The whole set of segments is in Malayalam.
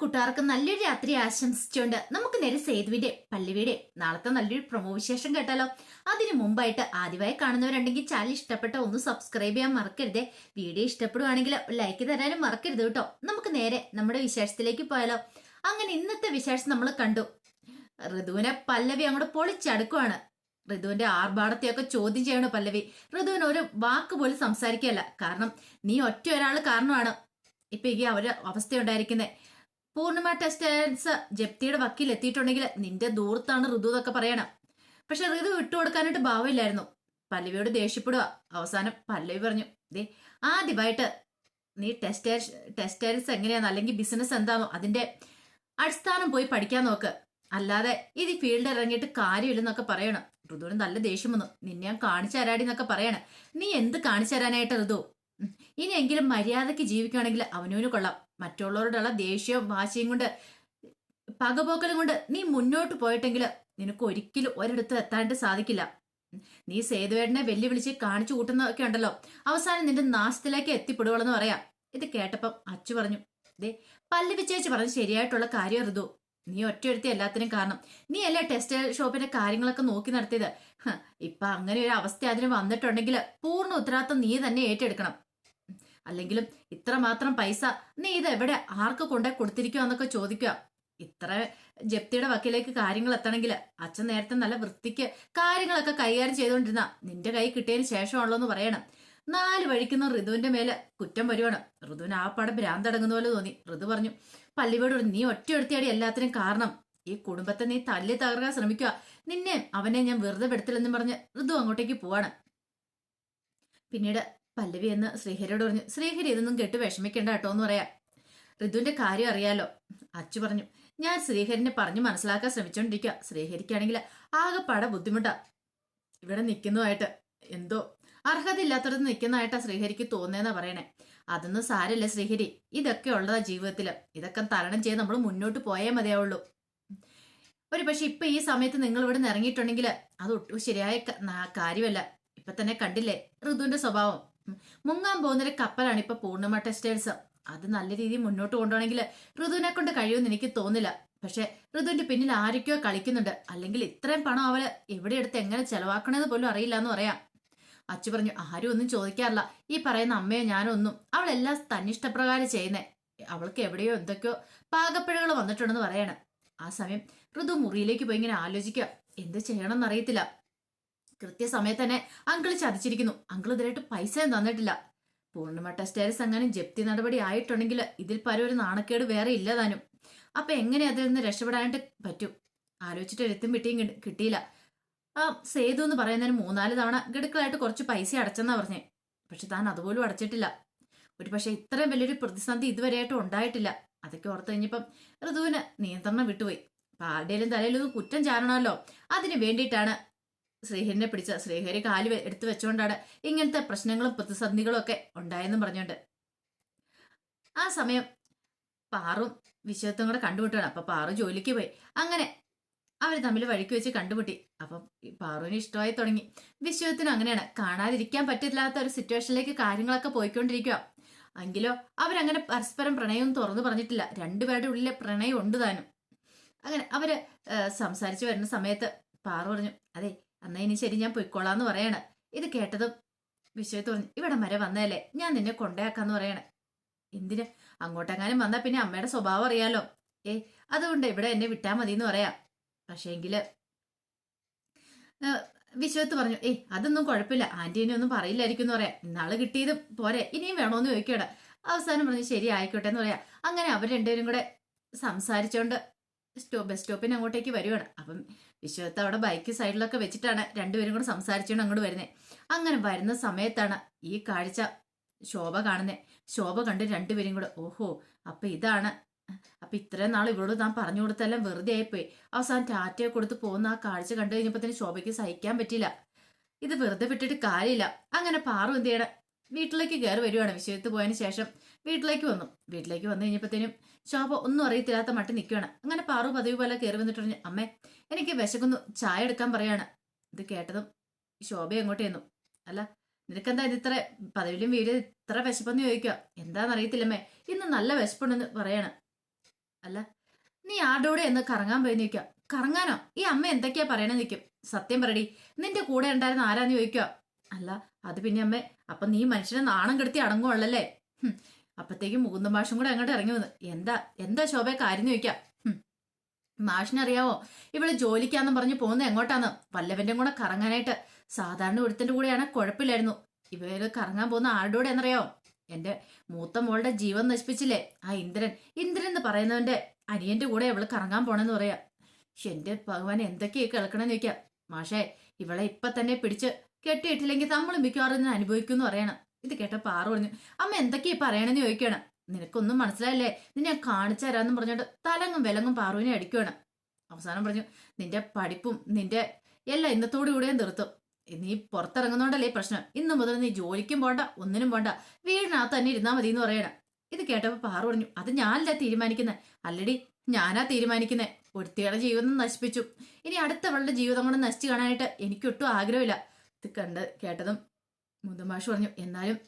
കൂട്ടുകാർക്ക് നല്ലൊരു രാത്രി ആശംസിച്ചുകൊണ്ട് നമുക്ക് നേരെ സേതുവിന്റെ പള്ളിവിടെ. നാളത്തെ നല്ലൊരു പ്രമോ വിശേഷം കേട്ടാലോ? അതിനു മുമ്പായിട്ട് ആദ്യമായി കാണുന്നവരുണ്ടെങ്കിൽ ചാനൽ ഇഷ്ടപ്പെട്ട ഒന്ന് സബ്സ്ക്രൈബ് ചെയ്യാൻ മറക്കരുതേ. വീഡിയോ ഇഷ്ടപ്പെടുവാണെങ്കിൽ ലൈക്ക് തരാനും മറക്കരുത് കേട്ടോ. നമുക്ക് നേരെ നമ്മുടെ വിശേഷത്തിലേക്ക് പോയാലോ? അങ്ങനെ ഇന്നത്തെ വിശേഷം നമ്മൾ കണ്ടു. ഋതുവിനെ പല്ലവി അങ്ങോട്ട് പൊളിച്ചടുക്കുവാണ്. ഋതുവിന്റെ ആർഭാടത്തെയൊക്കെ ചോദ്യം ചെയ്യണു പല്ലവി. ഋതുവിന് ഒരു വാക്ക് പോലും സംസാരിക്കുകയല്ല. കാരണം നീ ഒറ്റ ഒരാൾ കാരണമാണ്. ഇപ്പൊ ഈ അവർ അവസ്ഥയുണ്ടായിരിക്കുന്നത് പൂർണിമ ടെക്സ്റ്റൈൽസ് ജപ്തിയുടെ വക്കീൽ എത്തിയിട്ടുണ്ടെങ്കിൽ നിന്റെ ദൂർത്താണ് ഋതു എന്നൊക്കെ പറയണം. പക്ഷെ ഋതു വിട്ടുകൊടുക്കാനായിട്ട് ഭാവമില്ലായിരുന്നു. പല്ലവിയോട് ദേഷ്യപ്പെടുക അവസാനം പല്ലവി പറഞ്ഞു ദേ ആദ്യമായിട്ട് നീ ടെക്സ്റ്റൈൽ ടെക്സ്റ്റൈൽസ് എങ്ങനെയാന്ന് അല്ലെങ്കിൽ ബിസിനസ് എന്താണോ അതിന്റെ അടിസ്ഥാനം പോയി പഠിക്കാൻ നോക്ക്. അല്ലാതെ ഇത് ഫീൽഡ് ഇറങ്ങിയിട്ട് കാര്യമില്ലെന്നൊക്കെ പറയണം. ഋതുവിന് നല്ല ദേഷ്യം വന്നു. നിന്നെ ഞാൻ കാണിച്ചു തരാടി എന്നൊക്കെ പറയണം. നീ എന്ത് കാണിച്ചു തരാനായിട്ട് ഋതു. ഇനിയെങ്കിലും മര്യാദയ്ക്ക് ജീവിക്കുകയാണെങ്കിൽ അവനവന് കൊള്ളാം. മറ്റുള്ളവരോടുള്ള ദേഷ്യവും വാശിയും കൊണ്ട് പകപോക്കലും കൊണ്ട് നീ മുന്നോട്ട് പോയിട്ടെങ്കിൽ നിനക്ക് ഒരിക്കലും ഒരിടത്ത് എത്താണ്ട് സാധിക്കില്ല. നീ സേതുവേടനെ വെല്ലുവിളിച്ച് കാണിച്ചു കൂട്ടുന്നതൊക്കെ ഉണ്ടല്ലോ. അവസാനം നിന്റെ നാശത്തിലേക്ക് എത്തിപ്പെടുവോളെന്ന് പറയാം. ഇത് കേട്ടപ്പം അച്ചു പറഞ്ഞു ദേ പല്ലവി ചേച്ചി പറഞ്ഞ് ശരിയായിട്ടുള്ള കാര്യം ഋതു. നീ ഒറ്റയൊരുത്തി എല്ലാത്തിനും കാരണം. നീ അല്ലേ ടെക്സ്റ്റൈൽ ഷോപ്പിന്റെ കാര്യങ്ങളൊക്കെ നോക്കി നടത്തിയത്? ഇപ്പൊ അങ്ങനെ ഒരു അവസ്ഥ അതിന് വന്നിട്ടുണ്ടെങ്കിൽ പൂർണ ഉത്തരവാദിത്വം നീ തന്നെ ഏറ്റെടുക്കണം. അല്ലെങ്കിലും ഇത്രമാത്രം പൈസ നീ ഇത് എവിടെ ആർക്ക് കൊണ്ടേ കൊടുത്തിരിക്കുക എന്നൊക്കെ ചോദിക്കുക ഇത്ര ജപ്തിയുടെ വക്കിലേക്ക് കാര്യങ്ങൾ എത്തണമെങ്കിൽ അച്ഛൻ നേരത്തെ നല്ല വൃത്തിക്ക് കാര്യങ്ങളൊക്കെ കൈകാര്യം ചെയ്തുകൊണ്ടിരുന്ന നിന്റെ കൈ കിട്ടിയതിന് ശേഷമാണല്ലോ എന്ന് പറയണം. നാല് വഴിക്കുന്ന ഋതുവിന്റെ മേലെ കുറ്റം വരുവാണ്. ഋതുവിന് ആ പടം ഭ്രാന്തടങ്ങുന്ന പോലെ തോന്നി. ഋതു പറഞ്ഞു പള്ളിയോട് നീ ഒറ്റയെടുത്തിയാടി എല്ലാത്തിനും കാരണം. ഈ കുടുംബത്തെ നീ തല്ലി തകർക്കാൻ ശ്രമിക്കുക നിന്നെ അവനെ ഞാൻ വെറുതെ പെടുത്തില്ലെന്നും പറഞ്ഞ് ഋതു അങ്ങോട്ടേക്ക് പോവാണ്. പിന്നീട് പല്ലവി എന്ന് ശ്രീഹരിയോട് പറഞ്ഞു ശ്രീഹരി ഇതൊന്നും കേട്ട് വിഷമിക്കണ്ട കേട്ടോ എന്ന് പറയാം. ഋതുവിന്റെ കാര്യം അറിയാലോ. അച്ചു പറഞ്ഞു ഞാൻ ശ്രീഹരിനെ പറഞ്ഞു മനസ്സിലാക്കാൻ ശ്രമിച്ചോണ്ടിരിക്കുക ശ്രീഹരിക്കാണെങ്കിൽ പട ബുദ്ധിമുട്ടാ. ഇവിടെ നിൽക്കുന്നതായിട്ട് എന്തോ അർഹത ഇല്ലാത്തടത്ത് നിൽക്കുന്നതായിട്ടാ ശ്രീഹരിക്ക് തോന്നുന്നതെന്നാ പറയണേ. അതൊന്നും സാരല്ല ശ്രീഹരി. ഇതൊക്കെ ഉള്ളതാ ജീവിതത്തിൽ ഇതൊക്കെ തരണം ചെയ്ത് നമ്മൾ മുന്നോട്ട് പോയേ മതിയാവുള്ളൂ. ഒരു പക്ഷെ ഇപ്പൊ ഈ സമയത്ത് നിങ്ങൾ ഇവിടെ നിന്ന് ഇറങ്ങിയിട്ടുണ്ടെങ്കിൽ അത് ഒട്ടും ശരിയായ കാര്യമല്ല. ഇപ്പൊ തന്നെ കണ്ടില്ലേ? ഋതുവിന്റെ സ്വഭാവം. മുങ്ങാൻ പോകുന്നൊരു കപ്പലാണ് ഇപ്പൊ പൂർണിമ ടെക്സ്റ്റൈൽസ് അത് നല്ല രീതിയിൽ മുന്നോട്ട് കൊണ്ടുപോകണമെങ്കിൽ ഋതുവിനെ കൊണ്ട് കഴിയുമെന്ന് എനിക്ക് തോന്നില്ല പക്ഷെ ഋതുവിന്റെ പിന്നിൽ ആരൊക്കെയോ കളിക്കുന്നുണ്ട്. അല്ലെങ്കിൽ ഇത്രയും പണം അവൾ എവിടെ എടുത്ത് എങ്ങനെ ചെലവാക്കണമെന്ന് പോലും അറിയില്ല എന്ന് പറയാം. അച്ചു പറഞ്ഞു ആരും ഒന്നും ചോദിക്കാറില്ല. ഈ പറയുന്ന അമ്മയോ ഞാനോ ഒന്നും. അവളെല്ലാം തന്നിഷ്ടപ്രകാരം ചെയ്യുന്നേ. അവൾക്ക് എവിടെയോ എന്തൊക്കെയോ പാകപ്പിഴകൾ വന്നിട്ടുണ്ടെന്ന് പറയാണ്. ആ സമയം ഋതു മുറിയിലേക്ക് പോയി ഇങ്ങനെ ആലോചിക്കുക. എന്ത് ചെയ്യണമെന്ന് അറിയത്തില്ല. കൃത്യസമയത്ത് തന്നെ അങ്കിൾ ചതിച്ചിരിക്കുന്നു. അങ്കിൾ ഇതിലായിട്ട് പൈസ തന്നിട്ടില്ല. പൂർണിമ ടെസ്റ്റേഴ്സ് അങ്ങനെ ജപ്തി നടപടി ആയിട്ടുണ്ടെങ്കിൽ ഇതിൽ പരം ഒരു നാണക്കേട് വേറെ ഇല്ല താനും. അപ്പൊ എങ്ങനെ അതിൽ നിന്ന് രക്ഷപ്പെടാനായിട്ട് പറ്റും? ആലോചിച്ചിട്ട് എഴുത്തും പിട്ടിയും കിട്ടിയില്ല. ആ സേതു എന്ന് പറയുന്നതിന് മൂന്നാൽ തവണ ഗഡുക്കളായിട്ട് കുറച്ച് പൈസ അടച്ചെന്നാ പറഞ്ഞേ. പക്ഷെ താൻ അതുപോലും അടച്ചിട്ടില്ല. ഒരു പക്ഷെ ഇത്രയും വലിയൊരു പ്രതിസന്ധി ഇതുവരെയായിട്ടും ഉണ്ടായിട്ടില്ല. അതൊക്കെ ഓർത്ത് കഴിഞ്ഞപ്പം ഋതുവിന് നിയന്ത്രണം വിട്ടുപോയി. അപ്പൊ ആരുടെയും കുറ്റം ചാരണമല്ലോ. അതിന് വേണ്ടിയിട്ടാണ് ശ്രീഹരിനെ പിടിച്ച ശ്രീഹരി കാൽ എടുത്തു വെച്ചുകൊണ്ടാണ് ഇങ്ങനത്തെ പ്രശ്നങ്ങളും പ്രതിസന്ധികളും ഒക്കെ ഉണ്ടായെന്നും പറഞ്ഞുകൊണ്ട് ആ സമയം പാറും വിശ്വത്തും കൂടെ കണ്ടുമുട്ടാണ് അപ്പൊ പാറു ജോലിക്ക് പോയി. അങ്ങനെ അവർ തമ്മിൽ വഴിക്ക് വെച്ച് കണ്ടുമുട്ടി. അപ്പം പാറുവിന് ഇഷ്ടമായി തുടങ്ങി. വിശ്വത്തിന് അങ്ങനെയാണ്. കാണാതിരിക്കാൻ പറ്റില്ലാത്ത ഒരു സിറ്റുവേഷനിലേക്ക് കാര്യങ്ങളൊക്കെ പോയിക്കൊണ്ടിരിക്കുക എങ്കിലോ അവരങ്ങനെ പരസ്പരം പ്രണയവും തുറന്നു പറഞ്ഞിട്ടില്ല. രണ്ടുപേരുടെ ഉള്ളിലെ പ്രണയം ഉണ്ട് താനും. അങ്ങനെ അവർ സംസാരിച്ചു വരുന്ന സമയത്ത് പാറു പറഞ്ഞു അതെ എന്നാ ഇനി ശരി ഞാൻ പൊയ്ക്കോളാന്ന് പറയാണ്. ഇത് കേട്ടതും വിശ്വ തോന്നി ഇവിടെ വരെ വന്നതല്ലേ? ഞാൻ നിന്നെ കൊണ്ടയാക്കാന്ന് പറയണേ. എന്തിന്? അങ്ങോട്ടെങ്ങാനും വന്നാ പിന്നെ അമ്മയുടെ സ്വഭാവം അറിയാലോ. ഏ അതുകൊണ്ട് ഇവിടെ എന്നെ വിട്ടാ മതി എന്ന് പറയാം പക്ഷേങ്കിൽ വിശ്വത്ത് പറഞ്ഞു ഏ അതൊന്നും കുഴപ്പമില്ല. ആന്റി എന്നെ ഒന്നും പറയില്ലായിരിക്കും എന്ന് പറയാം. ഇന്നാൾ കിട്ടിയത് പോരെ. ഇനിയും വേണോന്ന് ചോദിക്കട അവസാനം പറഞ്ഞു ശരി ആയിക്കോട്ടെ എന്ന് പറയാം. അങ്ങനെ അവർ രണ്ടുപേരും കൂടെ സംസാരിച്ചോണ്ട് സ്റ്റോ ബസ് സ്റ്റോപ്പിന് അങ്ങോട്ടേക്ക് വരുവാണ്. അപ്പം വിശ്വത്ത് അവിടെ ബൈക്ക് സൈഡിലൊക്കെ വെച്ചിട്ടാണ് രണ്ടുപേരും കൂടെ സംസാരിച്ചുകൊണ്ട് അങ്ങോട്ട് വരുന്നത് അങ്ങനെ വരുന്ന സമയത്താണ് ഈ കാഴ്ച ശോഭ കാണുന്നത് ശോഭ കണ്ട് രണ്ടുപേരും കൂടെ ഓഹോ അപ്പൊ ഇതാണ്. അപ്പൊ ഇത്രയും നാൾ ഇവളോട് താൻ പറഞ്ഞു കൊടുത്തെല്ലാം വെറുതെ ആയിപ്പോയി. അവസാനം ടാറ്റയെ കൊടുത്ത് പോകുന്ന ആ കാഴ്ച കണ്ടു കഴിഞ്ഞപ്പോ ശോഭയ്ക്ക് സഹിക്കാൻ പറ്റില്ല ഇത് വെറുതെ വിട്ടിട്ട് കാര്യമില്ല. അങ്ങനെ പാറു എന്ത് ചെയ്യണം? വീട്ടിലേക്ക് കയറി വരുവാണ് വിശ്വത്ത് പോയതിന് ശേഷം. വീട്ടിലേക്ക് വന്നു. വീട്ടിലേക്ക് വന്നു കഴിഞ്ഞപ്പോഴത്തേനും ശോഭ ഒന്നും അറിയത്തില്ലാത്ത മട്ടി നിൽക്കുകയാണ് അങ്ങനെ പാറു പതിവ് പോലെ കയറി വന്നിട്ട് പറഞ്ഞു അമ്മേ എനിക്ക് വിശക്കുന്നു. ചായ എടുക്കാൻ പറയാണ്. ഇത് കേട്ടതും ശോഭ എങ്ങോട്ട് ചെന്നു. അല്ല നിനക്കെന്താ ഇത് ഇത്ര പതിവിലും വീട് ഇത്ര വിശപ്പെന്ന് ചോദിക്കുക എന്താണെന്ന് അറിയത്തില്ലമ്മേ. ഇന്ന് നല്ല വിശപ്പുണ്ടെന്ന് പറയാണ്. അല്ല നീ ആരുടെ കൂടെ എന്ന് കറങ്ങാൻ പോയി നിൽക്കുക കറങ്ങാനോ? ഈ അമ്മ എന്തൊക്കെയാ പറയണെന്ന് നിൽക്കും സത്യം പറടി നിന്റെ കൂടെ ഉണ്ടായിരുന്ന ആരാന്ന് ചോദിക്കുക അല്ല അത് പിന്നെ അമ്മേ അപ്പൊ നീ മനുഷ്യനെ നാണം കെടുത്തി അടങ്ങുള്ളല്ലേ അപ്പത്തേക്കും മുകുന്ദ മാഷും കൂടെ അങ്ങോട്ട് ഇറങ്ങി വന്നു എന്താ എന്താ ശോഭ കാര്യം ചോദിക്കാം. മാഷിനറിയാവോ ഇവൾ ജോലിക്കാന്നും പറഞ്ഞ് പോകുന്നത് എങ്ങോട്ടാന്ന്? വല്ലവന്റെ കൂടെ കറങ്ങാനായിട്ട്. സാധാരണ ഒരുത്തിന്റെ കൂടെയാണ് കുഴപ്പമില്ലായിരുന്നു. ഇവർ കറങ്ങാൻ പോകുന്ന ആരുടെ കൂടെ എന്നറിയാവോ? എന്റെ മൂത്ത മോളുടെ ജീവൻ നശിപ്പിച്ചില്ലേ? ആ ഇന്ദ്രൻ ഇന്ദ്രൻ എന്ന് പറയുന്നവന്റെ അനിയന്റെ കൂടെ ഇവൾ കറങ്ങാൻ പോണെന്ന് പറയാ. എന്റെ ഭഗവാൻ എന്തൊക്കെയാ കേൾക്കണമെന്ന് ചോദിക്കാം. മാഷേ ഇവളെ ഇപ്പൊ തന്നെ പിടിച്ച് കെട്ടിയിട്ടില്ലെങ്കിൽ നമ്മൾ മിക്കവാറും അനുഭവിക്കുന്നു പറയണം. ഇത് കേട്ട പാറ പറഞ്ഞു അമ്മ എന്തൊക്കെയാ പറയണെന്ന് ചോദിക്കണം നിനക്കൊന്നും മനസ്സിലായില്ലേ? നിന്നെ ഞാൻ കാണിച്ചു തരാമെന്ന് തലങ്ങും വിലങ്ങും പാറുവിനെ അടിക്കുവാണ്. അവസാനം പറഞ്ഞു നിന്റെ പഠിപ്പും നിന്റെ എല്ലാം ഇന്നത്തോടു കൂടെയും നിർത്തും നീ പുറത്തിറങ്ങുന്നോണ്ടല്ലേ പ്രശ്നം. ഇന്നു മുതൽ നീ ജോലിക്കും പോണ്ട ഒന്നിനും പോണ്ട. വീടിനകത്ത് തന്നെ ഇരുന്നാ മതി എന്ന് പറയണം. ഇത് കേട്ടപ്പോ പാറു പറഞ്ഞു അത് ഞാനല്ല തീരുമാനിക്കുന്നത് അല്ലടി ഞാനാ തീരുമാനിക്കുന്നത് ഒരുത്തിയുടെ ജീവിതം നശിപ്പിച്ചു. ഇനി അടുത്തവളുടെ ജീവിതം കൊണ്ട് നശിച്ചു കാണാനായിട്ട് എനിക്കൊട്ടും ആഗ്രഹമില്ല. ഇത് കണ്ട് കേട്ടതും മുതുമാഷ് പറഞ്ഞു എന്നാലും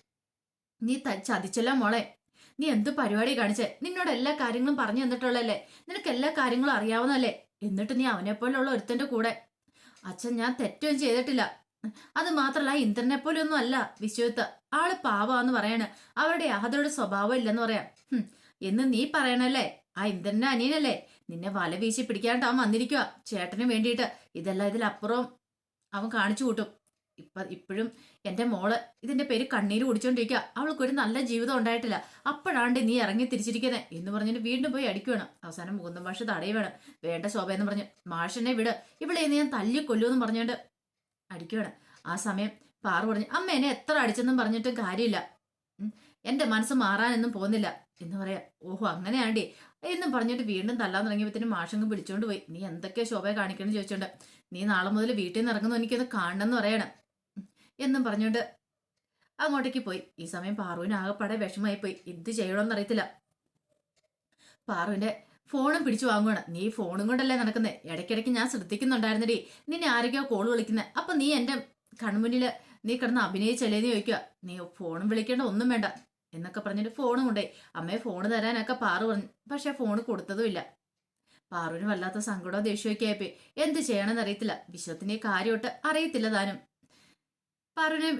നീ ചതിച്ചല്ലോ മോളെ. നീ എന്ത് പരിപാടി കാണിച്ചേ? നിന്നോട് എല്ലാ കാര്യങ്ങളും പറഞ്ഞു തന്നിട്ടുള്ളല്ലേ നിനക്ക് എല്ലാ കാര്യങ്ങളും അറിയാവുന്നല്ലേ എന്നിട്ട് നീ അവനെ പോലുള്ള ഒരുത്തന്റെ കൂടെ. അച്ഛൻ ഞാൻ തെറ്റൊന്നും ചെയ്തിട്ടില്ല. അത് മാത്രല്ല ഇന്ദ്രനെ പോലെ ഒന്നും അല്ല വിശ്വത്ത്. ആൾ പാവാന്ന് പറയാണ്. അവരുടെ യാതൊരു സ്വഭാവം ഇല്ലെന്ന് പറയാം. എന്ന് നീ പറയണല്ലേ? ആ ഇന്ദ്രന്റെ അനിയനല്ലേ? നിന്നെ വല വീശി പിടിക്കാണ്ട് അവൻ വന്നിരിക്കുക ചേട്ടന് വേണ്ടിയിട്ട്. ഇതെല്ലാം ഇതിലപ്പുറം അവൻ കാണിച്ചു കൂട്ടും. ഇപ്പൊ ഇപ്പോഴും എന്റെ മോൾ ഇതിന്റെ പേര് കണ്ണീര് കുടിച്ചോണ്ടിരിക്കുക അവൾക്കൊരു നല്ല ജീവിതം ഉണ്ടായിട്ടില്ല. അപ്പോഴാണ്ട് നീ ഇറങ്ങി തിരിച്ചിരിക്കുന്നത് എന്ന് പറഞ്ഞിട്ട് വീണ്ടും പോയി അടിക്കുവാണ്. അവസാനം മുകുന്ദൻ മാഷ് തടയുവാണ്. വേണ്ട ശോഭ എന്ന് പറഞ്ഞ് മാഷനെ വിട്. ഇവിടെ ഇന്ന് ഞാൻ തല്ലി കൊല്ലുമെന്ന് പറഞ്ഞുകൊണ്ട് അടിക്കുവാണ്. ആ സമയം പാറു പറഞ്ഞു അമ്മ എന്നെ എത്ര അടിച്ചെന്നും പറഞ്ഞിട്ടും കാര്യമില്ല. എന്റെ മനസ്സ് മാറാനൊന്നും പോകുന്നില്ല. എന്ന് പറയാ ഓഹോ അങ്ങനെയാണ്ടി. എന്നും പറഞ്ഞിട്ട് വീണ്ടും തല്ലാൻ തുടങ്ങിയപ്പോഴത്തേനും മാഷങ്ങ് പിടിച്ചോണ്ട് പോയി. നീ എന്തൊക്കെ ശോഭയെ കാണിക്കണമെന്ന് ചോദിച്ചോണ്ട് നീ നാളെ മുതൽ വീട്ടിൽ നിന്ന് ഇറങ്ങുന്നു എനിക്കൊന്ന് കാണണമെന്ന് പറയണം. എന്നും പറഞ്ഞുകൊണ്ട് അങ്ങോട്ടേക്ക് പോയി. ഈ സമയം പാറുവിന് ആകെപ്പാടെ വിഷമമായി പോയി. എന്ത് ചെയ്യണമെന്ന് അറിയത്തില്ല. പാറുവിന്റെ ഫോണും പിടിച്ചു വാങ്ങുവാണ്. നീ ഫോണും കൊണ്ടല്ലേ നടക്കുന്നത് ഇടയ്ക്കിടയ്ക്ക് ഞാൻ ശ്രദ്ധിക്കുന്നുണ്ടായിരുന്നടി. നിന്നെ ആരൊക്കെയോ കോൾ വിളിക്കുന്നത് അപ്പൊ നീ എന്റെ കൺമുന്നിൽ നീ കിടന്ന് അഭിനയിച്ചല്ലേന്ന് ചോദിക്കുക നീ ഫോണും വിളിക്കേണ്ട ഒന്നും വേണ്ട എന്നൊക്കെ പറഞ്ഞിട്ട് ഫോണും കൊണ്ടേ അമ്മയെ ഫോൺ തരാനൊക്കെ പാറു പറഞ്ഞു. പക്ഷെ ഫോൺ കൊടുത്തതുമില്ല പാറുവിന് വല്ലാത്ത സങ്കടവും ദേഷ്യമൊക്കെ ആയിപ്പോയി. എന്ത് ചെയ്യണമെന്ന് അറിയത്തില്ല. വിശ്വത്തിന്റെ കാര്യമൊട്ട് അറിയത്തില്ല താനും. പാറുവിനെ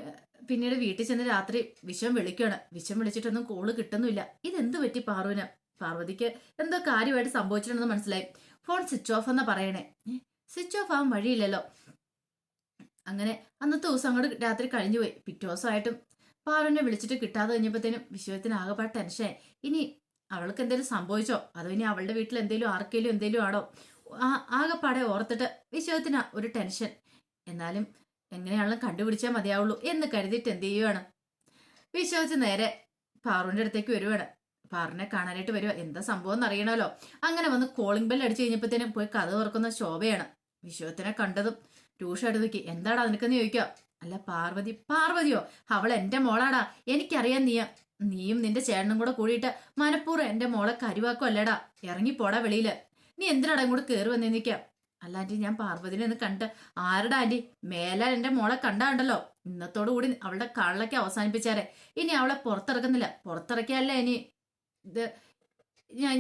പിന്നീട് വീട്ടിൽ ചെന്ന് രാത്രി വിഷം വിളിക്കുകയാണ് വിഷം വിളിച്ചിട്ടൊന്നും കോൾ കിട്ടുന്നില്ല ഇതെന്ത് പറ്റി പാറുവിന് പാർവതിക്ക് എന്തോ കാര്യമായിട്ട് സംഭവിച്ചിട്ടുണ്ടെന്ന് മനസ്സിലായി. ഫോൺ സ്വിച്ച് ഓഫ് എന്നാ പറയണേ. സ്വിച്ച് ഓഫ് ആവാൻ വഴിയില്ലല്ലോ. അങ്ങനെ അന്നത്തെ ദിവസം അങ്ങോട്ട് രാത്രി കഴിഞ്ഞു പോയി. പിറ്റേ ദിവസമായിട്ടും പാറുവിനെ വിളിച്ചിട്ട് കിട്ടാതെ കഴിഞ്ഞപ്പോഴത്തേനും വിശ്വത്തിന് ആകെപ്പാട് ടെൻഷൻ ഇനി അവൾക്ക് എന്തെങ്കിലും സംഭവിച്ചോ? അതോ ഇനി അവളുടെ വീട്ടിൽ എന്തെങ്കിലും ആർക്കെങ്കിലും എന്തെങ്കിലും ആണോ? ആകെപ്പാടെ ഓർത്തിട്ട് വിശ്വത്തിന് ഒരു ടെൻഷൻ എന്നാലും എങ്ങനെയാണെങ്കിലും കണ്ടുപിടിച്ചാൽ മതിയാവുള്ളൂ എന്ന് കരുതിയിട്ട് എന്ത് ചെയ്യുവാണ്? വിശ്വസിച്ച് നേരെ പാറുവിന്റെ അടുത്തേക്ക് വരുവാണ്. പാറിനെ കാണാനായിട്ട് വരുക എന്താ സംഭവം എന്ന് അറിയണമല്ലോ അങ്ങനെ വന്ന് കോളിംഗ് ബെൽ അടിച്ചു കഴിഞ്ഞപ്പോഴത്തേനും പോയി കഥ തുറക്കുന്ന ശോഭയാണ്. വിശ്വത്തിനെ കണ്ടതും ട്യൂഷായിട്ട് നോക്കി. എന്താടാ നിനക്കെന്ന് ചോദിക്കുക അല്ല പാർവതി. പാർവതിയോ? അവൾ എന്റെ മോളാടാ. എനിക്കറിയാം നീയ നീയും നിന്റെ ചേട്ടനും കൂടെ കൂടിയിട്ട് മനഃപൂർവം എന്റെ മോളെ കരുവാക്കും അല്ലടാ ഇറങ്ങിപ്പോടാ വെളിയിൽ നീ എന്തിനാടാ ഇങ്ങോട്ട് കയറി വന്നേ നിൽക്കാം അല്ല ആന്റി ഞാൻ പാർവതിനെ ഒന്ന് കണ്ട് ആരുടെ ആന്റി? മേലാൽ എന്റെ മോളെ കണ്ടാണ്ടല്ലോ. ഇന്നത്തോടു കൂടി അവളുടെ കള്ളൊക്കെ അവസാനിപ്പിച്ചാരെ. ഇനി അവളെ പുറത്തിറക്കുന്നില്ല. പുറത്തിറക്കിയല്ലേ ഇനി ഇത്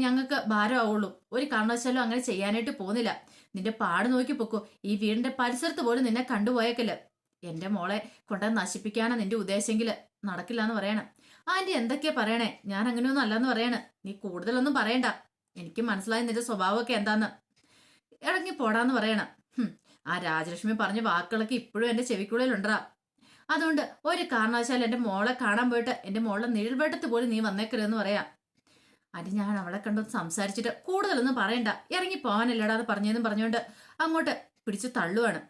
ഞങ്ങൾക്ക് ഭാരമാവുള്ളൂ. ഒരു കാരണവശാലും അങ്ങനെ ചെയ്യാനായിട്ട് പോകുന്നില്ല. നിന്റെ പാട് നോക്കി പൊക്കോ. ഈ വീടിന്റെ പരിസരത്ത് പോലും നിന്നെ കണ്ടുപോയേക്കല്ലേ എന്റെ മോളെ കൊണ്ട നശിപ്പിക്കാനാ നിന്റെ ഉദ്ദേശമെങ്കിൽ നടക്കില്ല എന്ന് പറയണം. ആന്റി എന്തൊക്കെയാ പറയണേ? ഞാൻ അങ്ങനെയൊന്നും അല്ലെന്ന് പറയണേ. നീ കൂടുതലൊന്നും പറയണ്ട. എനിക്ക് മനസ്സിലായി നിന്റെ സ്വഭാവമൊക്കെ എന്താന്ന്. ഇറങ്ങി പോടാന്ന് പറയണം ആ രാജലക്ഷ്മി പറഞ്ഞ വാക്കുകളൊക്കെ ഇപ്പോഴും എന്റെ ചെവിക്കുള്ളിലുണ്ടാ. അതുകൊണ്ട് ഒരു കാരണവശാലും എന്റെ മോളെ കാണാൻ പോയിട്ട് എന്റെ മോളെ നിഴൽവെട്ടത്ത് പോലും നീ വന്നേക്കരുതെന്ന് പറയാം. അത് ഞാൻ അവളെ കണ്ടു സംസാരിച്ചിട്ട് കൂടുതലൊന്നും പറയണ്ട. ഇറങ്ങി പോവാനല്ലടാ എന്ന് പറഞ്ഞതെന്ന് പറഞ്ഞുകൊണ്ട് അങ്ങോട്ട് പിടിച്ച് തള്ളുവാണ്.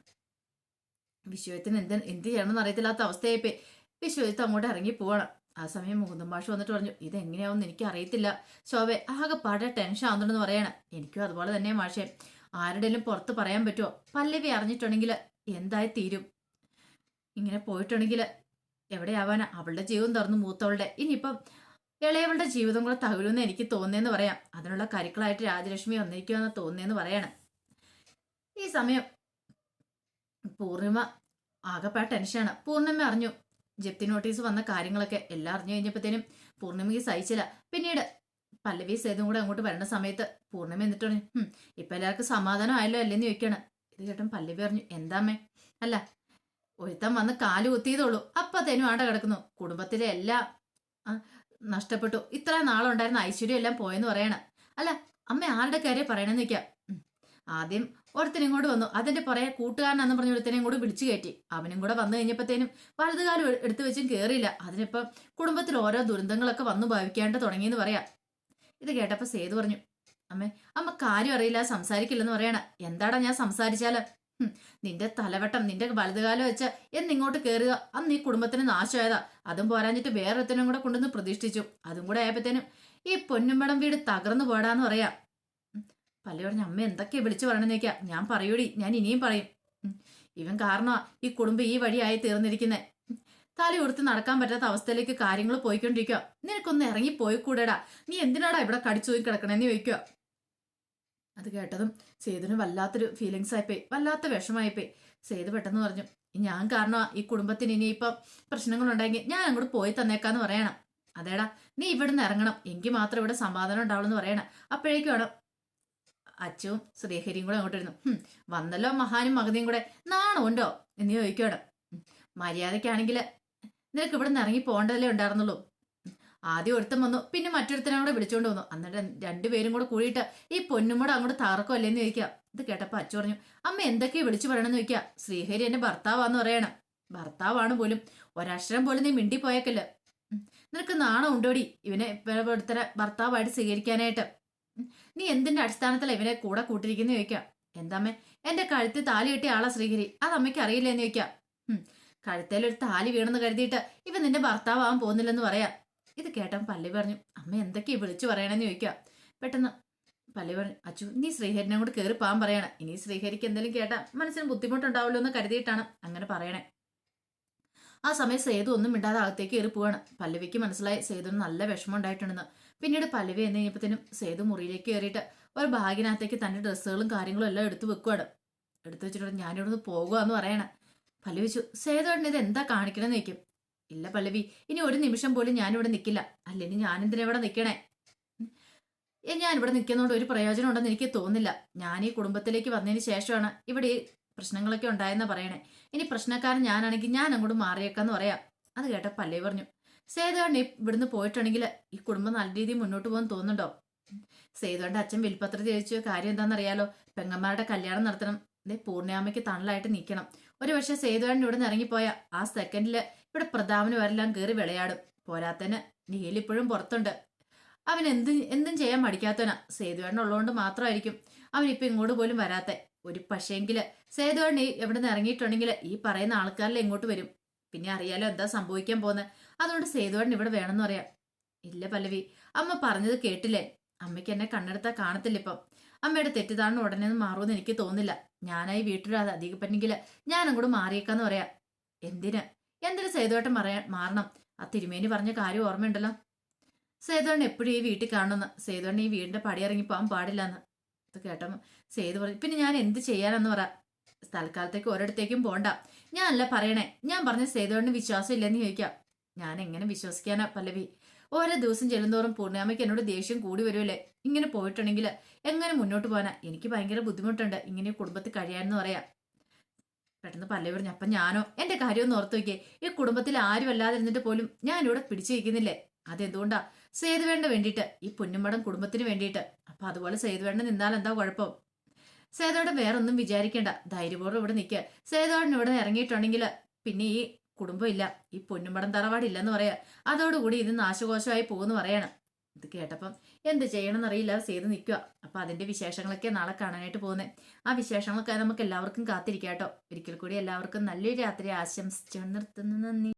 വിശ്വത്തിന് എന്ത് എന്ത് ചെയ്യണമെന്ന് അറിയത്തില്ലാത്ത അവസ്ഥയായിപ്പോയി. വിശ്വജിത്ത് അങ്ങോട്ട് ഇറങ്ങി പോവാണ്. ആ സമയം മുകുന്ദം ഭാഷ വന്നിട്ട് പറഞ്ഞു ഇത് എങ്ങനെയാവും എനിക്ക് അറിയത്തില്ല ശോഭെ ആകെ പാടെ ടെൻഷൻ ആവുന്നുണ്ടെന്ന് പറയണം. എനിക്കും അതുപോലെ തന്നെ മാഷേ. ആരുടെയും പുറത്ത് പറയാൻ പറ്റുമോ പല്ലവി അറിഞ്ഞിട്ടുണ്ടെങ്കിൽ എന്തായി തീരും? ഇങ്ങനെ പോയിട്ടുണ്ടെങ്കിൽ എവിടെയാവാനാ? അവളുടെ ജീവൻ തുറന്നു മൂത്തവളുടെ. ഇനിയിപ്പം ഇളയവളുടെ ജീവിതം കൂടെ തകരുമെന്ന് എനിക്ക് തോന്നിയെന്ന് പറയാം. അതിനുള്ള കരുക്കളായിട്ട് രാജലക്ഷ്മി വന്നിരിക്കുമെന്ന് തോന്നിയെന്ന് പറയാണ്. ഈ സമയം പൂർണിമ ആകെപ്പാ ടെൻഷനാണ്. പൂർണിമ അറിഞ്ഞു. ജപ്തി നോട്ടീസ് വന്ന കാര്യങ്ങളൊക്കെ എല്ലാം അറിഞ്ഞു കഴിഞ്ഞപ്പോഴത്തേനും പൂർണിമയ്ക്ക് സഹിച്ചില്ല. പിന്നീട് പല്ലവി സേതും കൂടെ അങ്ങോട്ട് വരുന്ന സമയത്ത് പൂർണിമ എന്നിട്ടോ പറഞ്ഞു ഇപ്പൊ എല്ലാവർക്കും സമാധാനം ആയല്ലോ അല്ലേന്ന് ചോദിക്കാണ്. ഇത് ചേട്ടൻ പല്ലവി പറഞ്ഞു എന്താമ്മേ അല്ല ഒരുത്തൻ വന്ന് കാൽ കുത്തിയതുള്ളൂ അപ്പത്തേനും ആണ്ട കിടക്കുന്നു. കുടുംബത്തിലെ എല്ലാം നഷ്ടപ്പെട്ടു. ഇത്ര നാളുണ്ടായിരുന്ന ഐശ്വര്യം എല്ലാം പോയെന്ന് പറയണ. അല്ല അമ്മ ആരുടെ കാര്യം പറയണെന്ന് വെക്കാം ആദ്യം ഒരുത്തനും ഇങ്ങോട്ട് വന്നു. അതിന്റെ പുറകെ കൂട്ടുകാരനാന്ന് പറഞ്ഞ ഒരുത്തനെയും കൂടെ വിളിച്ചു കയറ്റി. അവനും കൂടെ വന്നു കഴിഞ്ഞപ്പോഴത്തേനും വലതുകാലം എടുത്തു വെച്ചും കേറിയില്ല. അതിനിപ്പം കുടുംബത്തിൽ ഓരോ ദുരന്തങ്ങളൊക്കെ വന്നു ഭാവിക്കാണ്ട് തുടങ്ങിയെന്ന് പറയാം. ഇത് കേട്ടപ്പോ സേതു പറഞ്ഞു അമ്മേ അമ്മ കാര്യം അറിയില്ല സംസാരിക്കില്ലെന്ന് പറയണ. എന്താടാ ഞാൻ സംസാരിച്ചാൽ? നിന്റെ തലവട്ടം നിന്റെ വലതുകാലം വെച്ച് എന്നിങ്ങോട്ട് കയറുക അന്ന് ഈ കുടുംബത്തിന് നാശമായതാ. അതും പോരാഞ്ഞിട്ട് വേറൊരുത്തനും കൂടെ കൊണ്ടുവന്ന് പ്രതീക്ഷിച്ചു. അതും കൂടെ ആയപ്പോഴത്തേനും ഈ പൊന്നുമ്പടം വീട് തകർന്നു പോടാന്ന് പറയാ. പല്ലി പറഞ്ഞ അമ്മ എന്തൊക്കെയാ വിളിച്ചു പറയണെന്ന് ഞാൻ പറയൂടി ഞാൻ ഇനിയും പറയും. ഇവൻ കാരണമാ ഈ കുടുംബം ഈ വഴിയായി തീർന്നിരിക്കുന്നേ. തല ഉടുത്ത് നടക്കാൻ പറ്റാത്ത അവസ്ഥയിലേക്ക് കാര്യങ്ങൾ പോയിക്കൊണ്ടിരിക്കുക നിനക്കൊന്ന് ഇറങ്ങി പോയിക്കൂടെടാ നീ എന്തിനാടാ ഇവിടെ കടിച്ചു പോയി കിടക്കണേന്ന് ചോദിക്കുക അത് കേട്ടതും സേതുവിന് വല്ലാത്തൊരു ഫീലിങ്സ് ആയിപ്പോയി. വല്ലാത്ത വിഷമായിപ്പോയി. സേതു പെട്ടെന്ന് പറഞ്ഞു ഞാൻ കാരണം ഈ കുടുംബത്തിന് ഇനിയിപ്പം പ്രശ്നങ്ങളുണ്ടെങ്കിൽ ഞാൻ അങ്ങോട്ട് പോയി തന്നേക്കാന്ന് പറയണം. അതേടാ നീ ഇവിടുന്ന് ഇറങ്ങണം. എങ്കിൽ മാത്രം ഇവിടെ സമാധാനം ഉണ്ടാവുള്ളൂ പറയണം. അപ്പോഴേക്കും വേണം അച്ചുവും ശ്രീഹരിയും കൂടെ അങ്ങോട്ട് ഇരുന്നു. വന്നല്ലോ മഹാനും മകതിയും കൂടെ. നാണോ ഉണ്ടോ എന്ന് ചോദിക്കുവാണ്. മര്യാദക്കാണെങ്കിൽ നിനക്ക് ഇവിടെ നിന്ന് ഇറങ്ങി പോകേണ്ടതല്ലേ ഉണ്ടായിരുന്നുള്ളൂ. ആദ്യം ഒരുത്തൻ വന്നു പിന്നെ മറ്റൊരുത്തനെ കൂടെ വിളിച്ചോണ്ട് വന്നു. അന്നിട്ട് രണ്ടുപേരും കൂടെ കൂടിയിട്ട് ഈ പൊന്നും കൂടെ അങ്ങോട്ട് അല്ലേന്ന് ചോദിക്കാം. ഇത് കേട്ടപ്പോൾ അച്ചു പറഞ്ഞു അമ്മ എന്തൊക്കെയാ വിളിച്ചു പറയണമെന്ന് ചോദിക്കാം. ശ്രീഹരി എന്റെ ഭർത്താവാന്ന് പറയണം. ഭർത്താവാണ് പോലും. ഒരക്ഷരം പോലും നീ മിണ്ടിപ്പോയേക്കല്ല. നിനക്ക് നാണം ഉണ്ടോടി ഇവനെ ഒരുത്തരെ ഭർത്താവായിട്ട് സ്വീകരിക്കാനായിട്ട്. നീ എന്തിന്റെ അടിസ്ഥാനത്തിലാണ് ഇവനെ കൂടെ കൂട്ടിരിക്കുന്ന ചോദിക്കാം. എന്താമ്മേ എന്റെ കഴുത്തിൽ താലി കെട്ടിയ ആളാ ശ്രീഹരി. അത് അമ്മയ്ക്ക് അറിയില്ലെന്ന് ചോദിക്കാം. ഒരു താലി വീണെന്ന് കരുതിയിട്ട് ഇവ നിന്റെ ഭർത്താവാൻ പോകുന്നില്ലെന്ന് പറയാം. ഇത് കേട്ടാൻ പള്ളി പറഞ്ഞു അമ്മ എന്തൊക്കെയാ വിളിച്ചു പറയണമെന്ന് ചോദിക്കാം. പെട്ടെന്ന് പള്ളി പറഞ്ഞു അച്ചു നീ ശ്രീഹരിനെ കൂടെ കയറി പോകാൻ പറയണേ. ഇനി ശ്രീഹരിക്ക് എന്തെങ്കിലും കേട്ടാ മനസ്സിന് ബുദ്ധിമുട്ടുണ്ടാവുമല്ലോ എന്ന് കരുതിയിട്ടാണ് അങ്ങനെ പറയണേ. ആ സമയം സേതു ഒന്നും മിണ്ടാതെ അകത്തേക്ക് കയറി പോവാണ്. പല്ലവിക്ക് മനസ്സിലായി സേതുന് നല്ല വിഷമം ഉണ്ടായിട്ടുണ്ടെന്ന്. പിന്നീട് പല്ലവി എന്ന് കഴിഞ്ഞപ്പോഴത്തേനും സേതു മുറിയിലേക്ക് കയറിയിട്ട് ഒരു ബാഗിനകത്തേക്ക് തന്റെ ഡ്രസ്സുകളും കാര്യങ്ങളും എല്ലാം എടുത്തു വെക്കുവാണ്. എടുത്തു വെച്ചിട്ട് ഞാനിവിടുന്ന് പോകുക എന്ന് പറയണേ. പല്ലവി ചോദിച്ചു ഇത് എന്താ കാണിക്കണമെന്ന് നിൽക്കും ഇല്ല പല്ലവി ഇനി ഒരു നിമിഷം പോലും ഞാനിവിടെ നിൽക്കില്ല അല്ലെങ്കിൽ ഞാനെന്തിനാ ഇവിടെ നിൽക്കണേ ഞാൻ ഇവിടെ നിൽക്കുന്നതുകൊണ്ട് ഒരു പ്രയോജനം ഉണ്ടെന്ന് എനിക്ക് തോന്നുന്നില്ല. ഞാൻ ഈ കുടുംബത്തിലേക്ക് വന്നതിന് ശേഷമാണ് ഇവിടെ ഈ പ്രശ്നങ്ങളൊക്കെ ഉണ്ടായെന്ന് പറയണേ. ഇനി പ്രശ്നക്കാരൻ ഞാനാണെങ്കിൽ ഞാൻ അങ്ങോട്ട് മാറിയേക്കാന്ന് പറയാം. അത് കേട്ട പല്ലവി പറഞ്ഞു. ഈ ഇവിടുന്ന് പോയിട്ടുണ്ടെങ്കിൽ ഈ കുടുംബം നല്ല രീതിയിൽ മുന്നോട്ട് പോകാൻ തോന്നുന്നുണ്ടോ? സേതുവേണ്ട അച്ഛൻ വിൽപ്പത്ര ചോദിച്ചു കാര്യം എന്താണെന്നറിയാലോ? പെങ്ങന്മാരുടെ കല്യാണം നടത്തണം. പൂർണിയാമയ്ക്ക് തണലായിട്ട് നിൽക്കണം. ഒരു പക്ഷെ സേതുവേട്ടൻ ഇവിടെ നിന്ന് ഇറങ്ങിപ്പോയ ആ സെക്കൻഡിൽ ഇവിടെ പ്രതാപന് വരെല്ലാം കയറി വിളയാടും. പോരാത്തന് നീലിപ്പോഴും പുറത്തുണ്ട്. അവൻ എന്ത് എന്തും ചെയ്യാൻ മടിക്കാത്തവനാ. സേതുവേട്ടൻ ഉള്ളതുകൊണ്ട് മാത്രമായിരിക്കും ഇപ്പൊ ഇങ്ങോട്ട് പോലും വരാത്തെ. ഒരു പക്ഷേങ്കിൽ സേതുവേണ്ണി എവിടെ നിന്ന് ഇറങ്ങിയിട്ടുണ്ടെങ്കിൽ ഈ പറയുന്ന ആൾക്കാരിൽ ഇങ്ങോട്ട് വരും? പിന്നെ അറിയാലോ എന്താ സംഭവിക്കാൻ പോകുന്നത് അതുകൊണ്ട് സേതുവേട്ടൻ ഇവിടെ വേണമെന്ന് പറയാം. ഇല്ല പല്ലവി അമ്മ പറഞ്ഞത് കേട്ടില്ലേ? അമ്മയ്ക്ക് എന്നെ കണ്ണെടുത്താൽ കാണത്തില്ല ഇപ്പം. അമ്മയുടെ തെറ്റിദ്ധാരണ ഉടനെ മാറുമെന്ന് എനിക്ക് തോന്നില്ല ഞാനായി വീട്ടിൽ അത് അധികപ്പെട്ടെങ്കിൽ ഞാൻ അങ്ങോട്ട് മാറിയേക്കാന്ന് പറയാ. എന്തിന്? എന്തിന് സേതുവേട്ടൻ പറയാൻ മാറണം? ആ തിരുമേനി പറഞ്ഞ കാര്യം ഓർമ്മയുണ്ടല്ലോ? സേതുവേട്ടൻ എപ്പോഴും ഈ വീട്ടിൽ കാണുമെന്ന് സേതുവേട്ടൻ ഈ വീടിന്റെ പടി ഇറങ്ങി പോകാൻ പാടില്ല എന്ന് ഇത് കേട്ടപ്പോൾ സേതു പറഞ്ഞു പിന്നെ ഞാൻ എന്ത് ചെയ്യാനെന്ന് പറ. തൽക്കാലത്തേക്ക് ഒരിടത്തേക്കും പോണ്ട. ഞാനല്ല പറയണേ. ഞാൻ പറഞ്ഞ സേതുവേട്ടന് വിശ്വാസം ഇല്ലെന്ന് ചോദിക്കാം. ഞാൻ എങ്ങനെ വിശ്വസിക്കാനാ പല്ലവി? ഓരോ ദിവസം ചെല്ലുന്തോറും പൂർണിമയ്ക്ക് എന്നോട് ദേഷ്യം കൂടി വരുമല്ലേ ഇങ്ങനെ പോയിട്ടുണ്ടെങ്കിൽ എങ്ങനെ മുന്നോട്ട് പോകാനാ? എനിക്ക് ഭയങ്കര ബുദ്ധിമുട്ടുണ്ട്. ഇങ്ങനെ കുടുംബത്തിൽ കഴിയാനെന്ന് പറയാം പെട്ടെന്ന് പല്ലവി പറഞ്ഞു അപ്പം ഞാനോ? എന്റെ കാര്യം ഒന്ന് ഓർത്ത് നോക്കിയേ. ഈ കുടുംബത്തിൽ ആരും അല്ലാതിരുന്നിട്ട് പോലും ഞാൻ ഇവിടെ പിടിച്ചു നിൽക്കുന്നില്ലേ? അതെന്തുകൊണ്ടാ? സേതുവേണ്ട വേണ്ടിയിട്ട് ഈ പൊന്നുമടം കുടുംബത്തിന് വേണ്ടിയിട്ട്. അപ്പൊ അതുപോലെ സേതുവേണ്ട നിന്നാൽ എന്താ കുഴപ്പം? സേതോടെ വേറൊന്നും വിചാരിക്കേണ്ട. ധൈര്യപൂർവം ഇവിടെ നിൽക്കുക സേതോടൻ ഇവിടെ ഇറങ്ങിയിട്ടുണ്ടെങ്കിൽ പിന്നെ ഈ കുടുംബം ഇല്ല ഈ പൊന്നുമടം തറവാടില്ലെന്ന് പറയാ. അതോടുകൂടി ഇത് നാശകോശമായി പോകുന്നു പറയണം. ഇത് കേട്ടപ്പം എന്ത് ചെയ്യണമെന്നറിയില്ല. ചെയ്ത് നിൽക്കുക അപ്പൊ അതിന്റെ വിശേഷങ്ങളൊക്കെ നാളെ കാണാനായിട്ട് പോകുന്നത് ആ വിശേഷങ്ങളൊക്കെ നമുക്ക് എല്ലാവർക്കും കാത്തിരിക്കാം കേട്ടോ ഒരിക്കൽ കൂടി എല്ലാവർക്കും നല്ലൊരു രാത്രി ആശംസിച്ചു നിർത്തുന്നു. നന്ദി.